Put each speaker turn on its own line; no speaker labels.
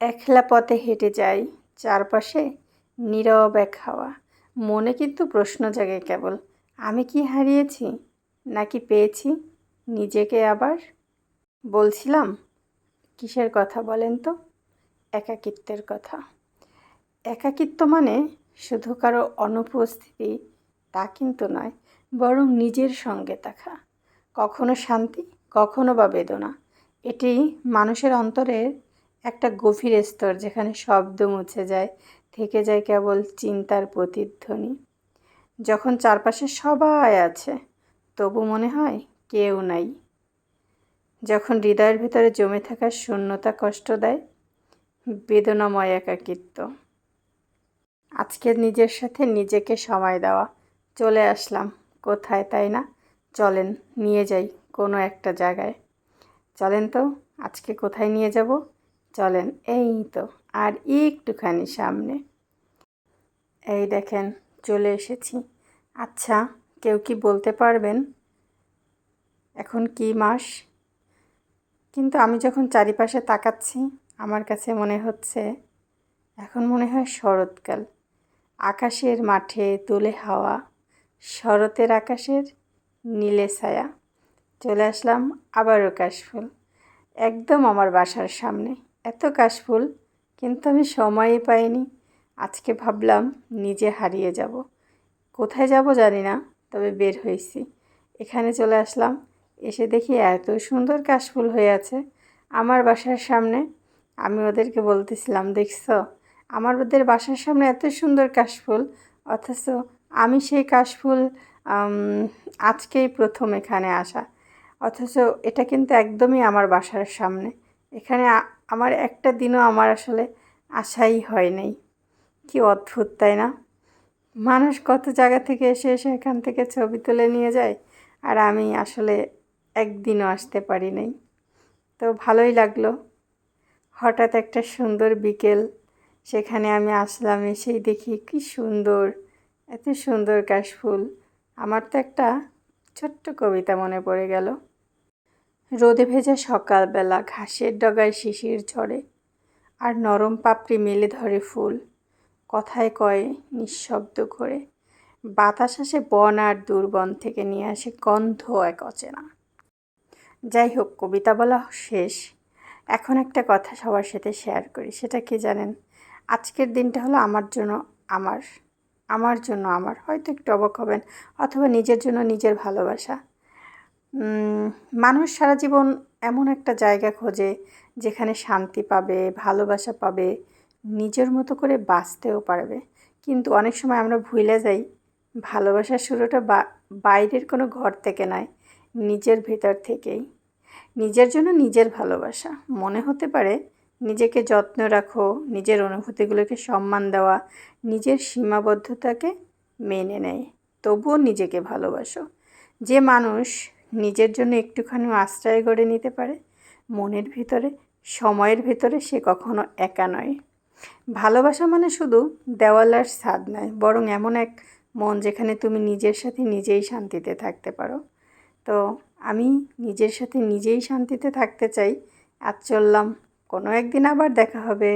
একলা পথে হেঁটে যাই, চারপাশে নীরব এক হাওয়া। মনে কিন্তু প্রশ্ন জাগে কেবল, আমি কি হারিয়েছি? নাকি পেয়েছি? নিজেকে আবার? বলছিলাম, কিসের কথা বলেন তো? একাকিত্বের কথা। একাকিত্ব মানে শুধু কারও অনুপস্থিতি, তা কিন্তু নয়, বরং নিজের সঙ্গে থাকা। কখনো শান্তি, কখনো বা বেদনা, এটি মানুষের অন্তরের একটা গভীর স্তর যেখানে শব্দ মুছে যায়, থেকে যায় কেবল চিন্তার প্রতিধ্বনি। যখন চারপাশে সবাই আছে, তবু মনে হয় কেউ নাই। যখন হৃদয়ের ভিতরে জমে থাকা শূন্যতা কষ্ট দেয়, বেদনাময় একাকিত্ব। আজকে নিজের সাথে নিজেকে সময় দেওয়া। চলে আসলাম। কোথায়, তাই না? চলেন, নিয়ে যাই কোনো একটা জায়গায়। চলেন তো, আজকে কোথায় নিয়ে যাব? চলেন, এই তো, আর একটুখানি সামনে। এই দেখেন, চলে এসেছি। আচ্ছা কেউ কি বলতে পারবেন? এখন কি মাস? কিন্তু আমি যখন চারিপাশে তাকাচ্ছি, আমার কাছে মনে হচ্ছে, এখন মনে হয় শরৎকাল। আকাশের মাঠে তুলে হাওয়া, শরতের আকাশের নীলে ছায়া। চলে আসলাম আবারও কাশফুল, একদম আমার বাসার সামনে। এত কাশফুল, কিন্তু আমি সময়ই পাইনি। আজকে ভাবলাম নিজে হারিয়ে যাব। কোথায় যাব জানি না, তবে বের হয়েছি। এখানে চলে আসলাম, এসে দেখি এত সুন্দর কাশফুল হয়ে আছে। আমার বাসার সামনে, আমি ওদেরকে বলতেছিলাম, দেখছ, আমার ওদের বাসার সামনে এত সুন্দর কাশফুল, অথচ আমি সেই কাশফুল আজকেই প্রথম এখানে আসা। অথচ এটা কিন্তু একদমই আমার বাসার সামনে। এখানে আমার একটা দিনও আমার আসলে আশাই হয় নাই। কি অদ্ভুত, তাই না? মানুষ কত জায়গা থেকে এসে এসে এখান থেকে ছবি তুলে নিয়ে যায়, আর আমি আসলে একদিনও আসতে পারি নাই। তো ভালোই লাগল। হঠাৎ একটা সুন্দর বিকেল, সেখানে আমি আসলাম এসেই দেখি কি সুন্দর, এত সুন্দর কাশফুল। আমার তো একটা ছোট্ট কবিতা মনে পড়ে গেল। রোদে ভেজা সকালবেলা ঘাসের ডগায় শিশির ঝরে আর নরম পাপড়ি মেলে ধরে ফুল। কথায় কয়ে নিঃশব্দ করে বাতাস আসে বন আর দুর্বন থেকে নিয়ে আসে গন্ধ এক অচেনা। যাই হোক, কবিতা বলা শেষ। এখন একটা কথা সবার সাথে শেয়ার করি, সেটা কি জানেন? আজকের দিনটা হলো আমার জন্য আমার আমার জন্য আমার। হয়তো একটু অবাক হবেন, অথবা নিজের জন্য নিজের ভালোবাসা। মানুষ সারা জীবন এমন একটা জায়গা খোঁজে যেখানে শান্তি পাবে, ভালোবাসা পাবে, নিজের মতো করে বাঁচতেও পারবে। কিন্তু অনেক সময় আমরা ভুলে যাই, ভালোবাসার শুরুটা বাইরের কোনো ঘর থেকে নয়, নিজের ভেতর থেকেই। নিজের জন্য নিজের ভালোবাসা। মনে হতে পারে নিজেকে যত্ন রাখো, নিজের অনুভূতিগুলোকে সম্মান দেওয়া, নিজের সীমাবদ্ধতাকে মেনে নেয়, তবুও নিজেকে ভালোবাসো। যে মানুষ নিজের জন্য একটুখানি আশ্রয় গড়ে নিতে পারে। মনের ভিতরে, সময়ের ভিতরে সে কখনো একা নয়। ভালোবাসা মানে শুধু দেওয়ালার স্বাদ নয়, বরং এমন এক মন যেখানে তুমি নিজের সাথে নিজেই শান্তিতে থাকতে পারো। তো আমি নিজের সাথে নিজেই শান্তিতে থাকতে চাই। আজ চললাম, কোনো একদিন আবার দেখা হবে।